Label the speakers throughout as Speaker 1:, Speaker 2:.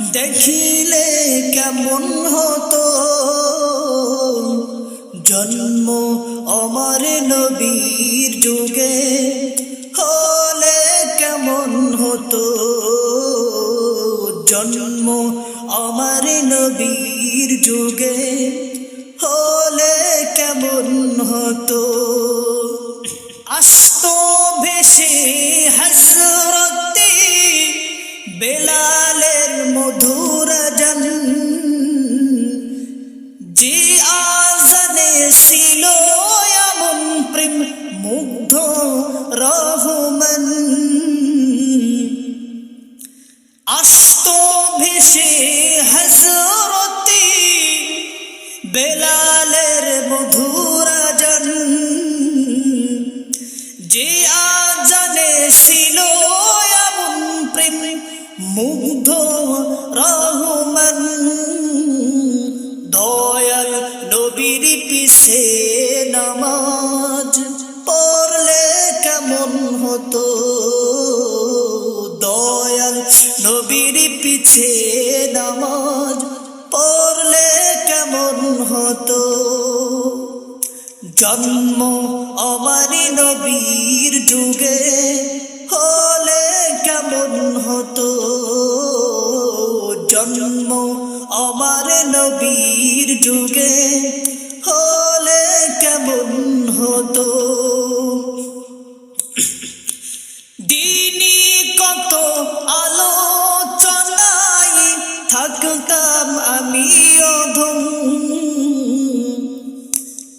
Speaker 1: দেখিলে কেমন হতো? জন্ম অমর নবীর যুগে হলে কেমন হতো? জন্ম অমর নবীর যুগে হলে কেমন হতো? আস্ত ভেসে হজরতে বেলালের বেলালের মধুর জন যে আজানে ছিল এমন প্রেম, মুগ্ধ রহমান। দয়াল নবীর পিছে নামাজ পড়লে কেমন হতো? দয়াল নবীর পিছে নামাজ হতো জন্ম আমার নবীর যুগে হলে কেমন হতো? জন্ম আমার নবীর যুগে হলে কেমন হতো? দিনী কত আলোচনায় থাকতাম আমি অধম।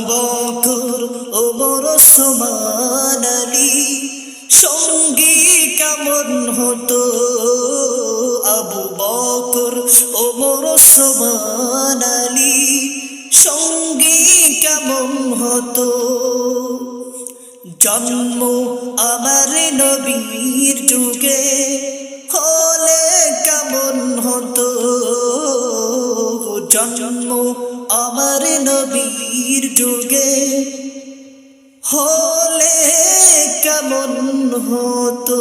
Speaker 1: বকর ওমর ওসমান আলী, সঙ্গী কেমন হতো? আবু বকর ওমর ওসমান আলী, সঙ্গী কেমন হতো? জন্ম আমার নবীর যুগে হলে কেমন হতো? জন্ম আমার নবীর যুগে হলে কেমন হতো?